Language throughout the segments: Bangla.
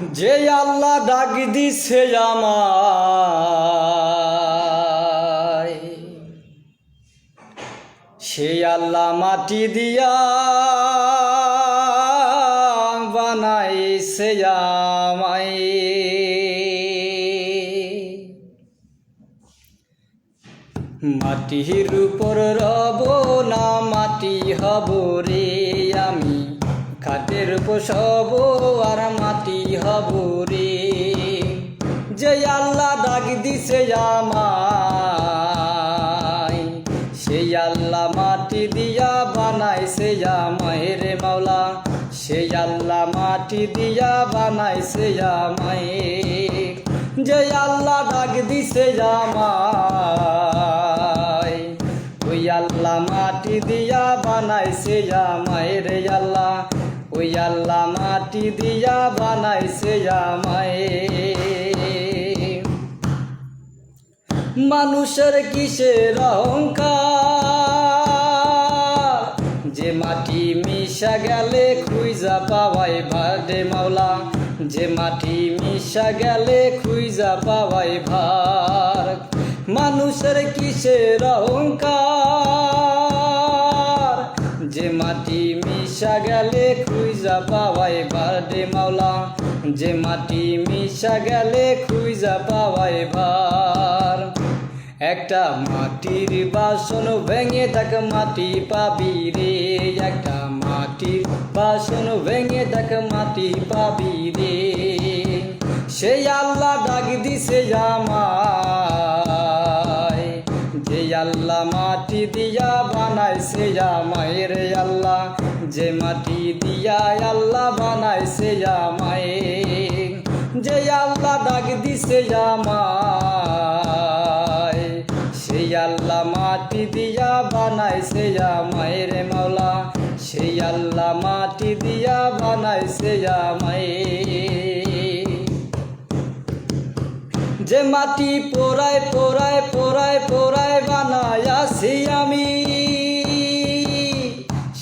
যে আল্লাহ ডাক দিছে আমায়, সে আল্লাহ মাটি দিয়া বানাইছে আমায়। মাটির উপর রব না মাটি হব রে আমি। খাটের পোষব আর মাটি হব রে। যে আল্লাহ ডাক দিছে আমায় সেই আল্লাহ মাটি দিয়া বানাইছে আমায় রে মাওলা। সেই আল্লাহ মাটি দিয়া বানাইছে আমায় যে আল্লাহ ডাক দিছে আমায়, ওই আল্লাহ মাটি দিয়া বানাইছে আমায় রে আল্লাহ। আল্লাহ মাটি দিয়া বানাইছে আমায়। মানুষের কিসের অহংকার? যে মাটি মিশা গেলে খুইজা পাওয়াই ভাডে মাওলা। যে মাটি মিশা গেলে খুইজা পাওয়াই ভার মানুষের কিসের অহংকার পাওয়াই ভাডে মাওলা, যে মাটি মিশা গেলে খুইজা পাওয়াই ভার। একটা মাটির বাসন ভেঙে দেখ মাটি পাবি রে, একটা মাটির বাসন ভেঙে দেখ মাটি পাবি রে। সেই আল্লাহ ডাক দিছে আমায় যে আল্লাহ মাটি দিয়া বানাইছে আমায় রে আল্লাহ। যে মাটি দিয়া আল্লাহ বানাইছে আমায় যে আল্লাহ ডাক দিছে আমায় সেই আল্লাহ মাটি দিয়া বানাইছে আমায় রে মাওলা। সেই আল্লাহ মাটি দিয়া বানাইছে আমায় মাটি পোড়ায় পোড়ায় পোড়ায় পোড়ায় বানায়াছি আমি।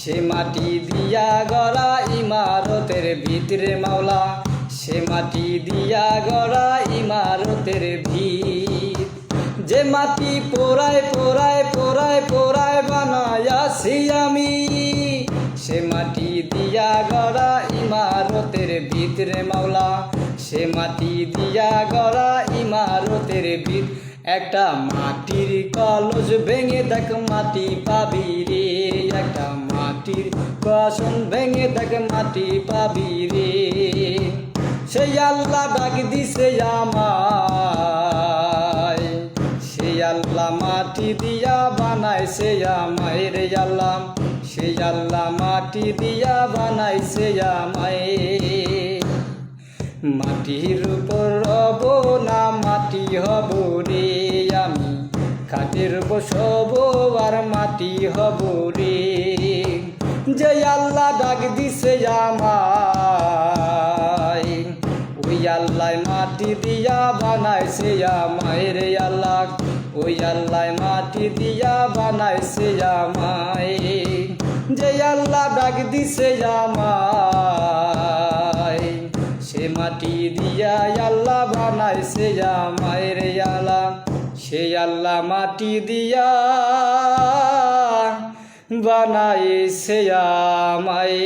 সে মাটি দিয়া গড়া ইমারতের ভিতরে মাওলা। সে মাটি দিয়া গড়া ইমারতের ভিত। যে মাটি পোড়ায় পোড়ায় পোড়ায় পোড়ায় বানায়াছি আমি। সে মাটি দিয়া গড়া ইমারতের ভিতরে মাওলা। সে মাটি দিয়া গড়া ইমারতের ভিত একটা মাটির কলস ভেঙে দেখ মাটি পাবি রে। একটা মাটির বাসন ভেঙে দেখ মাটি পাবি রে। সেই আল্লাহ ডাক দিছে আমায়। সেই আল্লাহ মাটি দিয়া বানাইছে আমায় রে আল্লাহ। সেই আল্লাহ মাটি দিয়া বানাইছে আমায়। মাটির উপর রব না মাটি হব রে আমি। খাটের বসব আর মাটি হব রে। যে আল্লাহ ডাক দিছে আমায়, ওই আল্লাহ মাটি দিয়া বানাইছে আমায় রে আল্লাহ। ওই আল্লাহ মাটি দিয়া বানাইছে আমায়। যে আল্লাহ ডাক দিছে আমায় মাটি দিয়া আল্লাহ বানাইছে আমায় রে আলা। সে আল্লাহ মাটি দিয়া বানাইছে আমায়